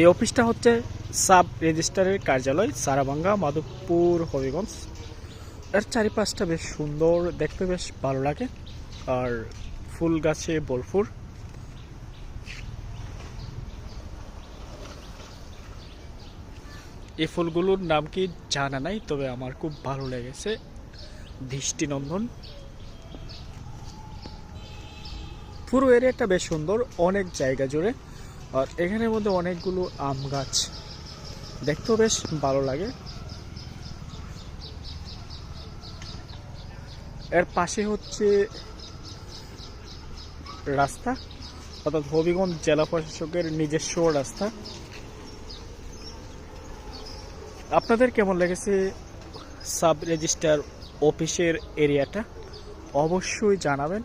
এই অফিসটা হচ্ছে সাব রেজিস্ট্রারের কার্যালয়, সারাভাঙ্গা, মাধবপুর, হবিগঞ্জ। এর চারিপাশটা বেশ সুন্দর, দেখতে বেশ ভালো লাগে। আর ফুল গাছে ভরপুর। এই ফুলগুলোর নাম কি জানা নাই, তবে আমার খুব ভালো লেগেছে। দৃষ্টিনন্দন। পুরো এরিয়াটা বেশ সুন্দর, অনেক জায়গা জুড়ে। আর এখানের মধ্যে অনেকগুলো আম গাছ। দেখতেও বেশ ভালো লাগে। এর পাশে হচ্ছে রাস্তা, অর্থাৎ হবিগঞ্জ জেলা প্রশাসকের নিজস্ব রাস্তা। আপনাদের কেমন লেগেছে সাব রেজিস্ট্রার অফিসের এরিয়াটা? অবশ্যই জানাবেন।